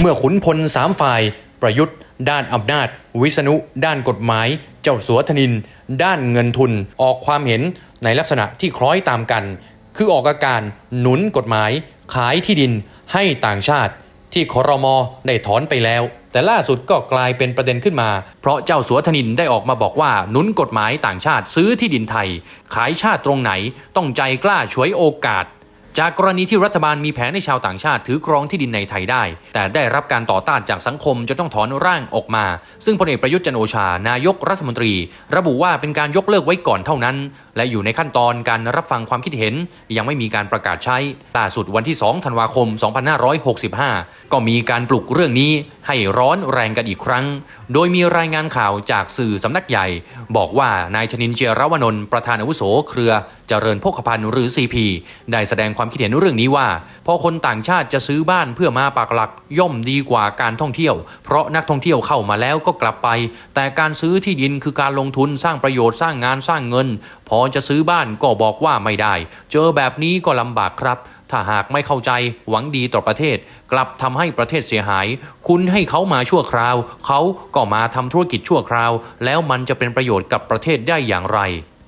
เมื่อขุนพลสามฝ่าย ประยุทธ์ ด้านอำนาจ วิษณุ ด้านกฎหมาย เจ้าสัวธนิน ด้านเงินทุน ออกความเห็นในลักษณะที่คล้อยตามกัน คือออกอาการหนุนกฎหมาย ขายที่ดินให้ต่างชาติ ที่คอรมอได้ถอนไปแล้ว แต่ล่าสุดก็กลายเป็นประเด็นขึ้นมา เพราะเจ้าสัวธนินได้ออกมาบอกว่าหนุนกฎหมายต่างชาติซื้อที่ดินไทย ขายชาติตรงไหนต้องใจกล้าฉวยโอกาส จากกรณีที่รัฐบาลมีแผนให้ชาวต่างชาติถือครองที่ดินในไทยได้ แต่ได้รับการต่อต้านจากสังคมจนต้องถอนร่างออกมา ซึ่งพลเอกประยุทธ์จันโอชา นายกรัฐมนตรี ระบุว่าเป็นการยกเลิกไว้ก่อนเท่านั้น และอยู่ในขั้นตอนการรับฟังความคิดเห็น ยังไม่มีการประกาศใช้ล่าสุดวันที่ 2 ธันวาคม 2565 ก็มีการปลุกเรื่องนี้ให้ร้อนแรงกันอีกครั้ง โดยมีรายงานข่าวจากสื่อสำนักใหญ่ บอกว่านายชนินเจียรวนนท์ประธานอาวุโสเครือเจริญโภคภัณฑ์หรือ CP ได้แสดงความคิดเห็นเรื่องนี้ว่า พอคนต่างชาติจะซื้อบ้านเพื่อมาปักหลักย่อมดีกว่าการท่องเที่ยว เพราะนักท่องเที่ยวเข้ามาแล้วก็กลับไป แต่การซื้อที่ดินคือการลงทุนสร้างประโยชน์สร้างงานสร้างเงิน พอจะซื้อบ้านก็บอกว่าไม่ได้ เจอแบบนี้ก็ลำบากครับถ้าหากไม่เข้าใจหวังดีต่อประเทศ กลับทำให้ประเทศเสียหาย คุณให้เขามาชั่วคราว เขาก็มาทำธุรกิจชั่วคราว แล้วมันจะเป็นประโยชน์กับประเทศได้อย่างไร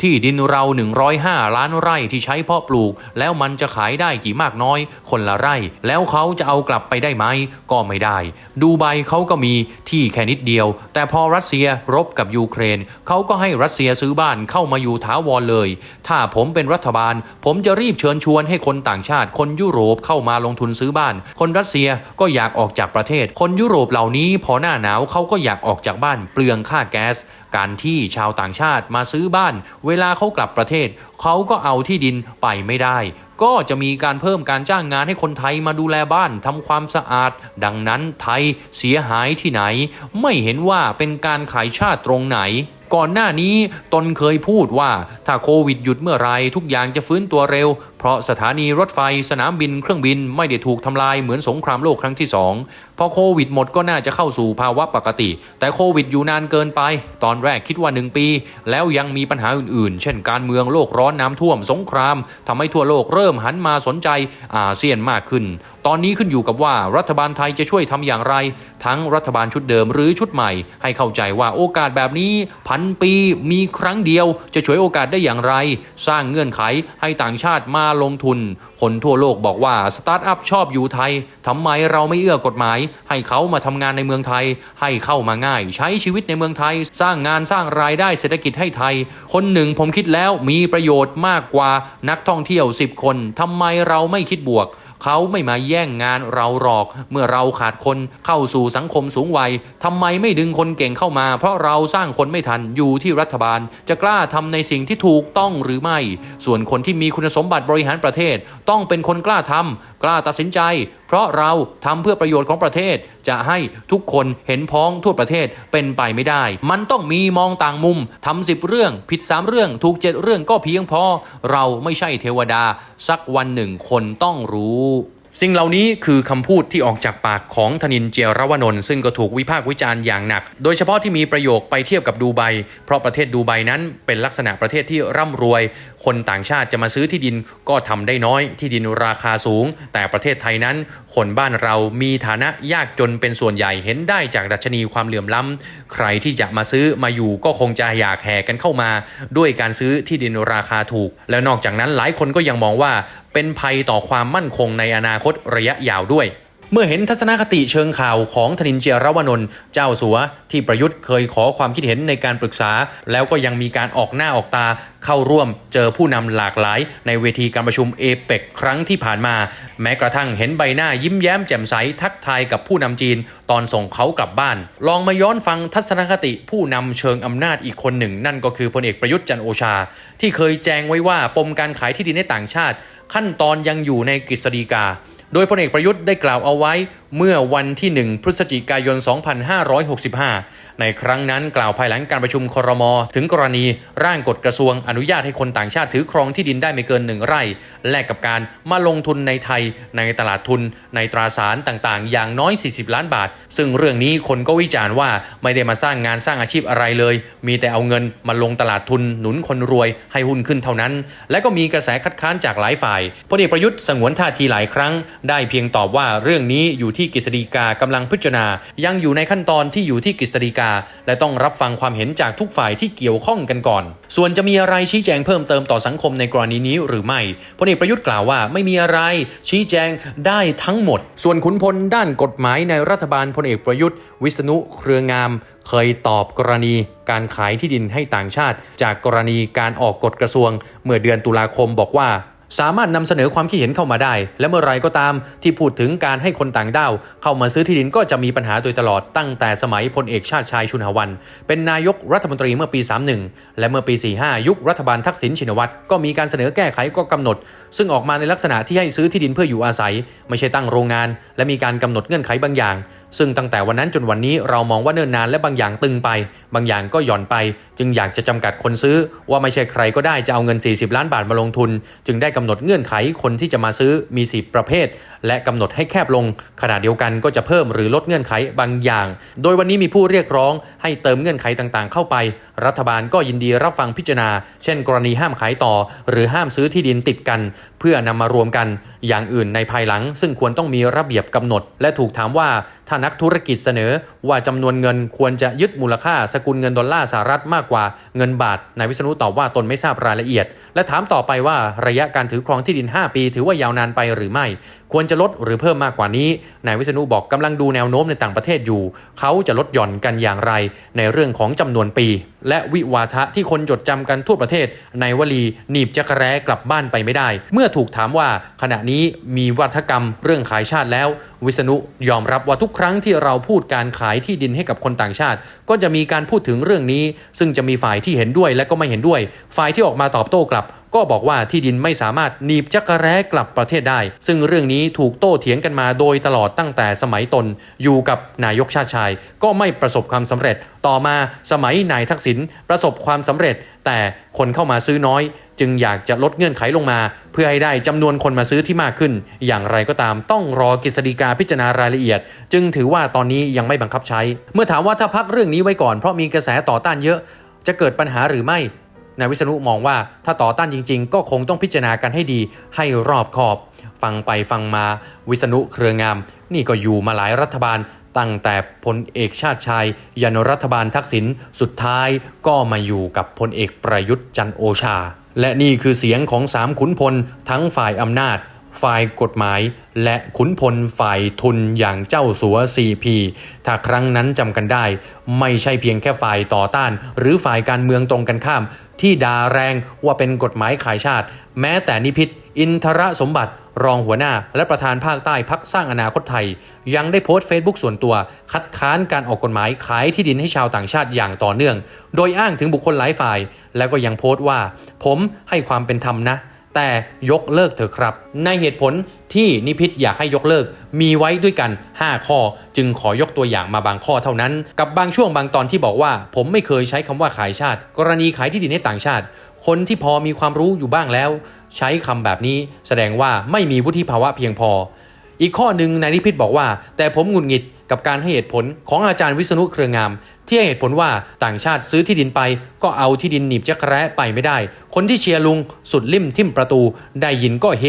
ที่ดินเรา 105 ล้านไร่ที่ใช้เพาะปลูก แล้วมันจะขายได้กี่มากน้อย คนละไร่ แล้วเขาจะเอากลับไปได้ไหม ก็ไม่ได้ ดูไบเขาก็มีที่แค่นิดเดียว แต่พอรัสเซียรบกับยูเครน เขาก็ให้รัสเซียซื้อบ้านเข้ามาอยู่ถาวรเลย ถ้าผมเป็นรัฐบาล ผมจะรีบเชิญชวนให้คนต่างชาติ คนยุโรปเข้ามาลงทุนซื้อบ้าน คนรัสเซียก็อยากออกจากประเทศ คนยุโรปเหล่านี้พอหน้าหนาวเขาก็อยากออกจากบ้านเปลืองค่าแก๊ส การที่ชาวต่างชาติมาซื้อบ้านเวลาเขากลับประเทศ เขาก็เอาที่ดินไปไม่ได้ ก็จะมีการเพิ่มการจ้างงานให้คนไทยมาดูแลบ้านทำความสะอาด ดังนั้นไทยเสียหายที่ไหน ไม่เห็นว่าเป็นการขายชาติตรงไหน ก่อนหน้านี้ตนเคยพูดว่าถ้าโควิดหยุดเมื่อไรทุกอย่างจะฟื้นตัวเร็ว เพราะสถานีรถไฟสนามบินเครื่องบินไม่ได้ถูกทำลายเหมือนสงครามโลกครั้งที่สองพอโควิดหมดก็น่าจะเข้าสู่ภาวะปกติ แต่โควิดอยู่นานเกินไป ตอนแรกคิดว่า 1 ปี แล้วยังมีปัญหาอื่นๆ เช่นการเมืองโลกร้อนน้ำท่วมสงครามทำให้ทั่วโลกเริ่มหันมาสนใจอาเซียนมากขึ้น ตอนนี้ขึ้นอยู่กับว่ารัฐบาลไทยจะช่วยทำอย่างไร ทั้งรัฐบาลชุดเดิมหรือชุดใหม่ ให้เข้าใจว่าโอกาสแบบนี้พันปีมีครั้งเดียวจะฉวยโอกาสได้อย่างไร สร้างเงื่อนไขให้ต่างชาติมาลงทุน คนทั่วโลกบอกว่าสตาร์ทอัพชอบอยู่ไทยทำไมเราไม่เอื้อกฎหมาย ให้เขามาทำงานในเมืองไทย ให้เข้ามาง่าย ใช้ชีวิตในเมืองไทย สร้างงานสร้างรายได้เศรษฐกิจให้ไทย คนหนึ่งผมคิดแล้วมีประโยชน์มากกว่านักท่องเที่ยว 10 คนทำไมเราไม่คิดบวก เขาไม่มาแย่งงานเราหรอก เมื่อเราขาดคนเข้าสู่สังคมสูงวัยทำไมไม่ดึงคนเก่งเข้ามา เพราะเราสร้างคนไม่ทันอยู่ที่รัฐบาล จะกล้าทำในสิ่งที่ถูกต้องหรือไม่ ส่วนคนที่มีคุณสมบัติบริหารประเทศ ต้องเป็นคนกล้าทำกล้าตัดสินใจเพราะเราทำเพื่อประโยชน์ของประเทศจะให้ทุกคนเห็นพ้องทั่วประเทศเป็นไปไม่ได้ มันต้องมีมองต่างมุมทำสิบเรื่อง ผิดสามเรื่อง ถูกเจ็ดเรื่องก็เพียงพอ เราไม่ใช่เทวดา สักวันหนึ่งคนต้องรู้ สิ่งเหล่านี้คือคำพูดที่ออกจากปากของธนินเจียรวนนท์ซึ่งก็ถูกวิพากษ์วิจารณ์อย่างหนัก โดยเฉพาะที่มีประโยคไปเทียบกับดูไบเพราะประเทศดูไบนั้นเป็นลักษณะประเทศที่ร่ำรวย คนต่างชาติจะมาซื้อที่ดินก็ทำได้น้อย ที่ดินราคาสูง แต่ประเทศไทยนั้น คนบ้านเรามีฐานะยากจนเป็นส่วนใหญ่เห็นได้จากดัชนีความเหลื่อมล้ำใครที่จะมาซื้อมาอยู่ก็คงจะอยากแห่กันเข้ามา ด้วยการซื้อที่ดินราคาถูก แล้วนอกจากนั้นหลายคนก็ยังมองว่า เป็นภัยต่อความมั่นคงในอนาคตระยะยาวด้วย เมื่อเห็นทัศนคติเชิงข่าวของธนินเจียรวนนท์เจ้าสัวที่ประยุทธ์เคยขอความคิดเห็นในการปรึกษา แล้วก็ยังมีการออกหน้าออกตาเข้าร่วมเจอผู้นำหลากหลาย ในเวทีการประชุมเอเปกครั้งที่ผ่านมา แม้กระทั่งเห็นใบหน้ายิ้มแย้มแจ่มใสทักทายกับผู้นำจีน ตอนส่งเขากลับบ้าน ลองมาย้อนฟังทัศนคติผู้นำเชิงอำนาจอีกคนหนึ่ง นั่นก็คือพลเอกประยุทธ์จันโอชา ที่เคยแจ้งไว้ว่าปมการขายที่ดินให้ต่างชาติ ขั้นตอนยังอยู่ในกฤษฎีกา โดยพลเอกประยุทธ์ได้กล่าวเอาไว้เมื่อวันที่ 1 พฤศจิกายน 2565 ในครั้งนั้นกล่าวภายหลังการประชุมครม ถึงกรณีร่างกฎกระทรวงอนุญาตให้คนต่างชาติถือครองที่ดินได้ไม่เกินหนึ่งไร่ แลกกับการมาลงทุนในไทย ในตลาดทุน ในตราสารต่างๆ อย่างน้อย 40 ล้านบาท ซึ่งเรื่องนี้คนก็วิจารณ์ว่าไม่ได้มาสร้างงานสร้างอาชีพอะไรเลย มีแต่เอาเงินมาลงตลาดทุนหนุนคนรวยให้หุ้นขึ้นเท่านั้น และก็มีกระแสคัดค้านจากหลายฝ่ายพลเอกประยุทธ์สงวนท่าทีหลายครั้ง ได้เพียงตอบว่าเรื่องนี้อยู่ที่กฤษฎีกากำลังพิจารณา ยังอยู่ในขั้นตอนที่อยู่ที่กฤษฎีกา และต้องรับฟังความเห็นจากทุกฝ่ายที่เกี่ยวข้องกันก่อน ส่วนจะมีอะไรชี้แจงเพิ่มเติมต่อสังคมในกรณีนี้หรือไม่พลเอกประยุทธ์กล่าวว่าไม่มีอะไรชี้แจงได้ทั้งหมด ส่วนขุนพลด้านกฎหมายในรัฐบาลพลเอกประยุทธ์ วิษณุเครืองาม เคยตอบกรณีการขายที่ดินให้ต่างชาติ จากกรณีการออกกฎกระทรวง เมื่อเดือนตุลาคมบอกว่า สามารถนำเสนอความคิดเห็นเข้ามาได้ และเมื่อไรก็ตามที่พูดถึงการให้คนต่างด้าว เข้ามาซื้อที่ดินก็จะมีปัญหาโดยตลอดตั้งแต่สมัยพลเอกชาติชายชุนหวัน เป็นนายกรัฐมนตรีเมื่อปี 31 และเมื่อปี 45 ยุครัฐบาลทักษิณชินวัตรก็มีการเสนอแก้ไขก็กำหนด ซึ่งออกมาในลักษณะที่ให้ซื้อที่ดินเพื่ออยู่อาศัย ไม่ใช่ตั้งโรงงาน และมีการกำหนดเงื่อนไขบางอย่าง ซึ่งตั้งแต่วันนั้นจนวันนี้เรามองว่าเนิ่นนานและบางอย่างตึงไป บางอย่างก็หย่อนไป จึงอยากจะจำกัดคนซื้อว่าไม่ใช่ใครก็ได้จะเอาเงิน 40 ล้านบาทมาลงทุน จึงได้กำหนดเงื่อนไขคนที่จะมาซื้อมี 10 ประเภท และกำหนดให้แคบลง ขณะเดียวกันก็จะเพิ่มหรือลดเงื่อนไขบางอย่าง โดยวันนี้มีผู้เรียกร้องให้เติมเงื่อนไขต่างๆ เข้าไป รัฐบาลก็ยินดีรับฟังพิจารณา เช่น กรณีห้ามขายต่อ หรือห้ามซื้อที่ดินติดกัน เพื่อนำมารวมกัน อย่างอื่นในภายหลัง ซึ่งควรต้องมีระเบียบกำหนด และถูกถามว่าถ้านักธุรกิจเสนอว่าจำนวนเงินควรจะยึดมูลค่าสกุลเงินดอลลาร์สหรัฐมากกว่าเงินบาทนายวิษณุตอบว่าตนไม่ทราบรายละเอียด และถามต่อไปว่าระยะการถือครองที่ดิน 5 ปี ถือว่ายาวนานไปหรือไม่ ควรจะลดหรือเพิ่มมากกว่านี้ นายวิษณุบอกกำลังดูแนวโน้มในต่างประเทศอยู่ เขาจะลดหย่อนกันอย่างไร ในเรื่องของจำนวนปี และวิวาทะที่คนจดจำกันทั่วประเทศในวลีหนีบจักรแร้กลับบ้านไปไม่ได้ เมื่อถูกถามว่าขณะนี้มีวัฒกรรมเรื่องขายชาติแล้ว วิษณุยอมรับว่าทุกครั้งที่เราพูดการขายที่ดินให้กับคนต่างชาติ ก็จะมีการพูดถึงเรื่องนี้ ซึ่งจะมีฝ่ายที่เห็นด้วยและก็ไม่เห็นด้วย ฝ่ายที่ออกมาตอบโต้กลับ ก็บอกว่าที่ดินไม่สามารถหนีบจักรแร้กลับประเทศได้ ซึ่งเรื่องนี้ถูกโต้เถียงกันมาโดยตลอดตั้งแต่สมัยตน อยู่กับนายกชาติชาย ก็ไม่ประสบความสำเร็จ ต่อมาสมัยนายทักษิณประสบความสำเร็จ แต่คนเข้ามาซื้อน้อย จึงอยากจะลดเงื่อนไขลงมา เพื่อให้ได้จำนวนคนมาซื้อที่มากขึ้น อย่างไรก็ตามต้องรอกฤษฎีกาพิจารณารายละเอียด จึงถือว่าตอนนี้ยังไม่บังคับใช้ เมื่อถามว่าถ้าพักเรื่องนี้ไว้ก่อนเพราะมีกระแสต่อต้านเยอะ จะเกิดปัญหาหรือไม่ นายวิษณุมองว่าถ้าต่อต้านจริง ๆ ก็คงต้องพิจารณากันให้ดีให้รอบคอบ ฟังไปฟังมาวิษณุเครืองาม นี่ก็อยู่มาหลายรัฐบาลตั้งแต่พลเอกชาติชาย ยันรัฐบาลทักษิณสุดท้ายก็มาอยู่กับพลเอกประยุทธ์จันโอชา และนี่คือเสียงของสามขุนพลทั้งฝ่ายอำนาจ ฝ่ายกฎหมาย และขุนพลฝ่ายทุนอย่างเจ้าสัว CP ถ้าครั้งนั้นจำกันได้ ไม่ใช่เพียงแค่ฝ่ายต่อต้าน หรือฝ่ายการเมืองตรงกันข้าม ที่ด่าแรงว่าเป็นกฎหมายขายชาติ แม้แต่นิพิษอินทรสมบัติ รองหัวหน้า และประธานภาคใต้พักสร้างอนาคตไทย ยังได้โพสต์เฟซบุ๊กส่วนตัว คัดค้านการออกกฎหมายขายที่ดินให้ชาวต่างชาติอย่างต่อเนื่อง โดยอ้างถึงบุคคลหลายฝ่าย แล้วก็ยังโพสต์ว่า ผมให้ความเป็นธรรมนะ แต่ยกเลิกเถอะครับ ในเหตุผลที่นิพิษอยากให้ยกเลิกมีไว้ด้วยกัน 5 ข้อ จึงขอยกตัวอย่างมาบางข้อเท่านั้น กับบางช่วงบางตอนที่บอกว่า ผมไม่เคยใช้คำว่าขายชาติ กรณีขายที่ดินให้ต่างชาติ คนที่พอมีความรู้อยู่บ้างแล้ว ใช้คำแบบนี้แสดงว่าไม่มีวุฒิภาวะเพียงพอ อีกข้อหนึ่งนายนิพิษบอกว่า แต่ผมหงุดหงิดกับการให้เหตุผลของอาจารย์วิษณุเครืองาม ที่ให้เหตุผลว่าต่างชาติซื้อที่ดินไป ก็เอาที่ดินหนีบจักรแร้ไปไม่ได้ คนที่เชียร์ลุงสุดลิ่มทิ่มประตู ได้ยินก็เฮ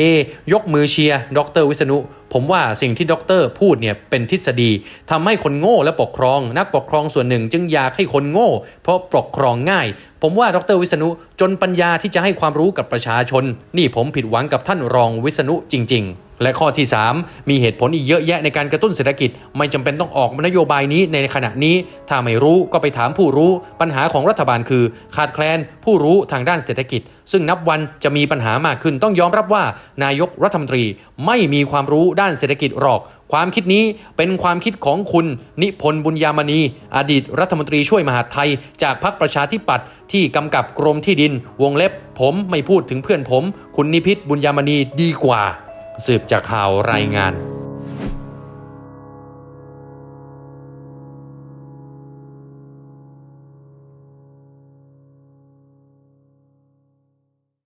ยกมือเชียร์ดรวิษณุ ผมว่าสิ่งที่ดรพูดเนี่ยเป็นทฤษฎีทำให้คนโง่และปกครอง นักปกครองส่วนหนึ่งจึงอยากให้คนโง่ เพราะปกครองง่าย ผมว่าดรวิษณุจนปัญญาที่จะให้ความรู้กับประชาชน นี่ผมผิดหวังกับท่านรองวิษณุจริง ๆ และข้อที่ 3 มีเหตุผลอีกเยอะแยะในการกระตุ้นเศรษฐกิจ ไม่จำเป็นต้องออกนโยบายนี้ในขณะนี้ ถ้าไม่รู้ก็ไปถามผู้รู้ ปัญหาของรัฐบาลคือ ขาดแคลนผู้รู้ทางด้านเศรษฐกิจ ซึ่งนับวันจะมีปัญหามากขึ้นต้องยอมรับว่า นายกรัฐมนตรีไม่มีความรู้ด้านเศรษฐกิจหรอก ความคิดนี้เป็นความคิดของคุณนิพนธ์บุญยามณี อดีตรัฐมนตรีช่วยมหาไทย จากพรรคประชาธิปัตย์ที่กำกับกรมที่ดิน วงเล็บ ผมไม่พูดถึงเพื่อนผม คุณนิพิษบุญยามณีดีกว่า สืบจากข่าวรายงาน